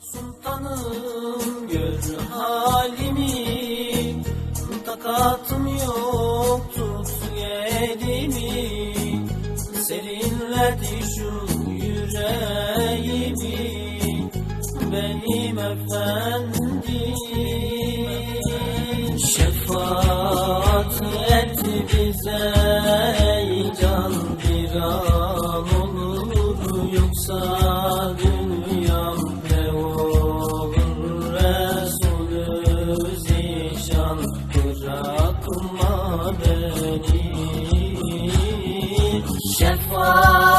Sultanım gör halimi Takatım yok tut elimi Serinledi şu yüreğimi Benim efendim. Şefaat et bize can bir an olur Yoksa beni. Şefaat